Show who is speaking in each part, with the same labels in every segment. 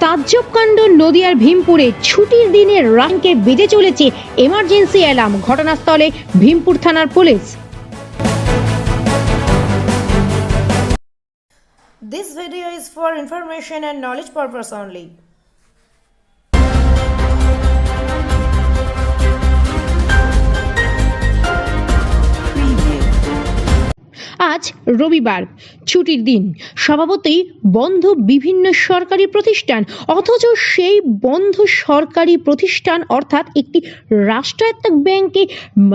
Speaker 1: তাজ্জবকাণ্ড নদিয়ার ভীমপুরে ছুটির দিনে রানকে বেজে চলেছে এমার্জেন্সি অ্যালার্ম ঘটনাস্থলে ভীমপুর থানার police
Speaker 2: This video is for information and knowledge purpose only.
Speaker 1: আজ রবিবার। ছুটির দিন। স্বভাবতই বন্ধ বিভিন্ন সরকারি প্রতিষ্ঠান, অথচ সেই বন্ধ সরকারি প্রতিষ্ঠান অর্থাৎ একটি রাষ্ট্রায়ত্ত ব্যাংকে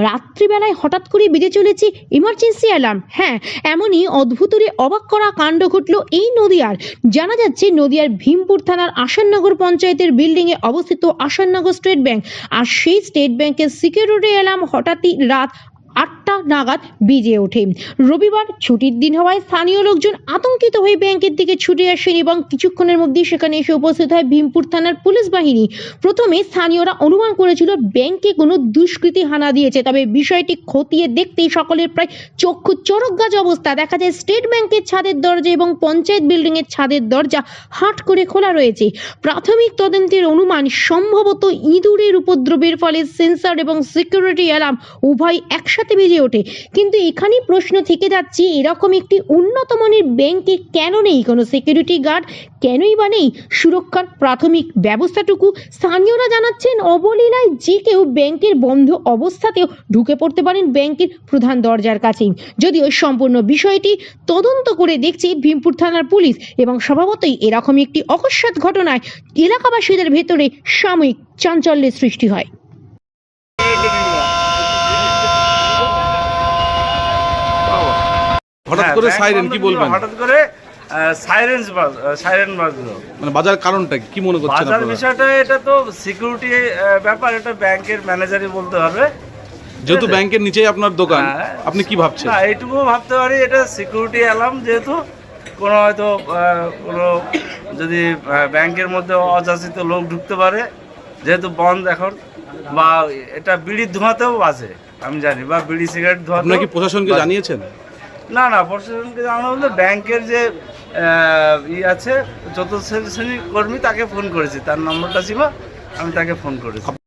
Speaker 1: রাত্রিবেলায় হঠাৎ করে বেজে চলেছে ইমার্জেন্সি অ্যালার্ম হ্যাঁ এমনই অদ্ভুতরে অবাক করা কাণ্ড ঘটল এই নদিয়ার। জানা যাচ্ছে, নদিয়ার ভীমপুর থানার আসাননগর পঞ্চায়েতের বিল্ডিংয়ে অবস্থিত আসাননগর স্টেট ব্যাংক আর সেই স্টেট ব্যাংকের সিকিউরিটি অ্যালার্ম হঠাৎই রাত আটটা নাগাদ বেজে ওঠে। রবিবার ছুটির দিন হওয়ায় স্থানীয় লোকজন আতঙ্কিত হয়ে ব্যাংকের দিকে ছুটে আসেন এবং কিছুক্ষণের মধ্যেই সেখানে এসে উপস্থিত হয় ভীমপুর থানার পুলিশ বাহিনী। প্রথমে স্থানীয়রা অনুমান করেছিল, ব্যাংকে কোনো দুষ্কৃতী হানা দিয়েছে, তবে বিষয়টি খতিয়ে দেখতেই সকলের প্রায় চক্ষু চরক গাছ অবস্থা। দেখা যায়, স্টেট ব্যাংকের ছাদের দরজা এবং পঞ্চায়েত বিল্ডিং এর ছাদের দরজা হাট করে খোলা রয়েছে। প্রাথমিক তদন্তের অনুমান সম্ভবত ইঁদুরের উপদ্রবের ফলে সেন্সর এবং সিকিউরিটি অ্যালার্ম উভয় একসাথে বেজে ওঠে। কিন্তু এখানেই প্রশ্ন থেকে যাচ্ছে, এরকম একটি উন্নত মানের ব্যাংকে কেন নেই কোনো সিকিউরিটি গার্ড কেনই বা নেই? সুরক্ষার প্রাথমিক ব্যবস্থাটুকু স্থানীয়রা জানাচ্ছেন, অবলীলায় যে কেউ ব্যাংকের বন্ধ অবস্থাতেও ঢুকে পড়তে পারেন ব্যাংকের প্রধান দরজার কাছেই। যদিও সম্পূর্ণ বিষয়টি তদন্ত করে দেখছে ভীমপুর থানার পুলিশ এবং স্বভাবতই এরকম একটি অকস্মাৎ ঘটনায় এলাকাবাসীদের ভেতরে সাময়িক চাঞ্চল্যের সৃষ্টি হয়।
Speaker 3: হঠাৎ
Speaker 4: হ্যাঁ,
Speaker 3: করে সাইরেন কি বলবেন?
Speaker 4: হঠাৎ করে সাইরেন সাইরেন বাজলো।
Speaker 3: মানে বাজার কারণটা কি? মনে করছেন
Speaker 4: বাজার বিষয়টা এটা তো সিকিউরিটি ব্যাপার এটা ব্যাংকের ম্যানেজারই বলতে হবে
Speaker 3: যেহেতু ব্যাংকের নিচেই আপনার দোকান
Speaker 4: হ্যাঁ।
Speaker 3: আপনি কি ভাবছেন?
Speaker 4: না এইটুকু ভাবতে পারি এটা সিকিউরিটি অ্যালার্ম যেহেতু কোনো হয়তো কোনো যদি ব্যাংকের মধ্যে অযাচিত লোক ঢুকতে পারে যেহেতু বন্ধ এখন বা এটা বিড়ির ধোঁয়াতেও বাজে আমি জানি বা বিড়ি সিগারেট
Speaker 3: আপনারা কি প্রশাসনকে জানিয়েছেন?
Speaker 4: না না, প্রশাসনকে জানানো হলো, ব্যাংকের যে ই আছে, যত শ্রেণি কর্মী তাকে ফোন করেছি, তার নম্বরটা ছিল, আমি তাকে ফোন করেছি।